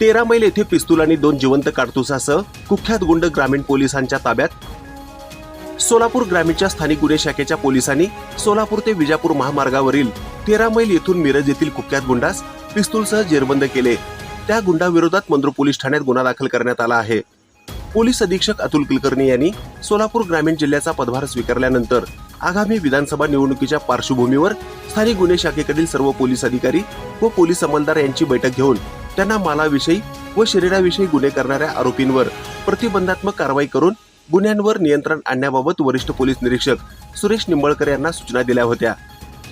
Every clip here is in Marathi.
तेरा मैल येथे पिस्तूल आणि दोन जिवंत काडतुसासह कुख्यात गुंड ग्रामीण पोलिसांच्या ताब्यात. सोलापूर ग्रामीणच्या स्थानिक गुन्हे शाखेच्या पोलिसांनी सोलापूर ते विजापूर महामार्गावरील तेरा मैल येथून मिरज येथील कुख्यात गुंडास पिस्तूलसह जेरबंद केले. त्या गुंडाविरोधात मंद्रू पोलीस ठाण्यात गुन्हा दाखल करण्यात आला आहे. पोलीस अधीक्षक अतुल कुलकर्णी यांनी सोलापूर ग्रामीण जिल्ह्याचा पदभार स्वीकारल्यानंतर आगामी विधानसभा निवडणुकीच्या पार्श्वभूमीवर स्थानिक गुन्हे शाखेकडील सर्व पोलीस अधिकारी व पोलीस अंमलदार यांची बैठक घेऊन त्यांना मालाविषयी व शरीराविषयी गुन्हे करणाऱ्या आरोपींवर प्रतिबंधात्मक कारवाई करून गुन्ह्यांवर नियंत्रण आणण्याबाबत वरिष्ठ पोलीस निरीक्षक सुरेश निंबाळकर यांना सूचना दिल्या होत्या.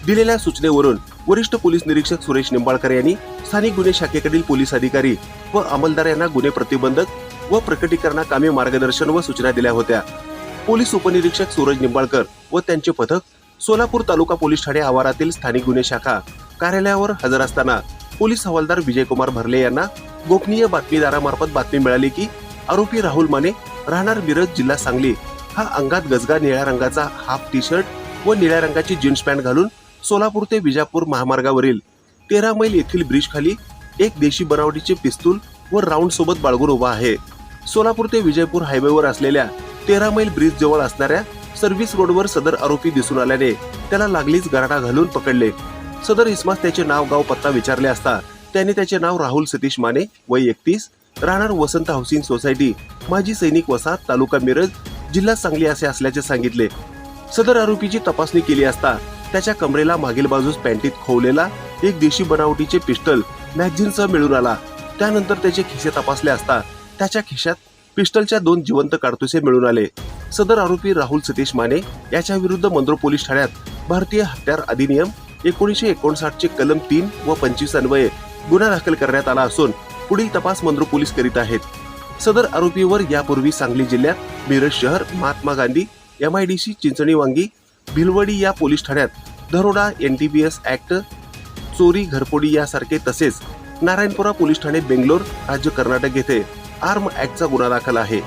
दिलेल्या सूचनेवरून वरिष्ठ पोलीस निरीक्षक सुरेश निंबाळकर यांनी स्थानिक गुन्हे शाखेकडील पोलीस अधिकारी व अंमलदार यांना गुन्हे प्रतिबंधक व प्रकटीकरणाकामी मार्गदर्शन व सूचना दिल्या होत्या. पोलीस उपनिरीक्षक सूरज निंबाळकर व त्यांचे पथक सोलापूर तालुका पोलीस ठाणे आवारातील स्थानिक गुन्हे शाखा कार्यालयावर हजर असताना पोलीस हवालदार विजयकुमार भरले यांना गोपनीय बातमीदारामार्फत बातमी मिळाली की आरोपी राहुल माने राहणार मिरज जिल्हा सांगली. हा अंगात गजगा निळ्या रंगाचा हाफ टी शर्ट व निळ्या रंगाची जीन्स पॅन्ट घालून सोलापूर ते विजापूर महामार्गावरील तेरा मैल येथील ब्रिज खाली एक देशी बनावटीचे पिस्तूल व राऊंड सोबत बाळगून उभा आहे. सोलापूर ते विजयपूर हायवेवर असलेल्या तेरा मैल ब्रिज जवळ असणाऱ्या सर्व्हिस रोडवर सदर आरोपी दिसून आल्याने त्याला लागलीच गराडा घालून पकडले. सदर इस्मास त्याचे नाव गाव पत्ता विचारले असता त्याने त्याचे नाव राहुल सतीश माने वय एकतीस राहणार वसंत हाऊसिंग सोसायटी माजी सैनिक वसाहत तालुका मिरज जिल्हा सांगली असे असल्याचे सांगितले. सदर आरोपीची तपासणी केली असता त्याच्या कमरेला मागील बाजूस पॅन्टीत खोवलेला एक देशी बनावटीचे पिस्टल मॅगझिनसह मिळून आला. त्यानंतर त्याचे खिसे तपासले असता त्याच्या खिशात पिस्टलच्या दोन जिवंत काडतुसे मिळून आले. सदर आरोपी राहुल सतीश माने याच्या विरुद्ध मंद्रो पोलीस ठाण्यात भारतीय हत्यार अधिनियम एकोणीसशे एकोणसाठ चे कलम तीन व पंचवीस अन्वये गुन्हा दाखल करण्यात आला असून पुढील तपास मंद्रो पोलीस करीत आहेत. सदर आरोपीवर यापूर्वी सांगली जिल्ह्यात मिरज शहर Mahatma Gandhi M I D Chinchani Wangi Bhilwadi या पोलीस ठाण्यात दरोडा एस ऍक्ट चोरी घरपोडी यासारखे तसेच नारायणपुरा पोलीस ठाणे बेंगलोर राज्य कर्नाटक येथे आर्म ऍक्टचा गुन्हा दाखल आहे.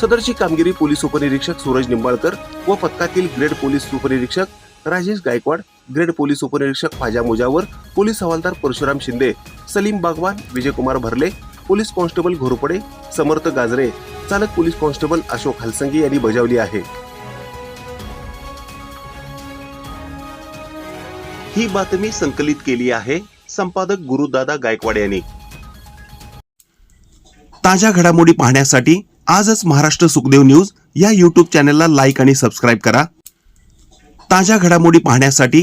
सदरची कामगिरी पोलीस उपनिरीक्षक सूरज निंबाळकर व पथकातील ग्रेड पोलीस उपनिरीक्षक राजेश गायकवाड ग्रेड पोलीस उपनिरीक्षक फाजा मुजावर पोलीस हवालदार परशुराम शिंदे सलीम बागवान विजयकुमार भरले पोलीस कॉन्स्टेबल घोरपडे समर्थ गाजरे चालक पोलीस कॉन्स्टेबल अशोक हलसंगी यांनी बजावली आहे. ही बातमी संकलित केली आहे संपादक गुरुदादा गायकवाड यांनी. ताज्या घडामोडी पाहण्यासाठी आजच महाराष्ट्र सुखदेव न्यूज या यूट्यूब चॅनलला लाईक आणि सबस्क्राईब करा. ताज्या घडामोडी पाहण्यासाठी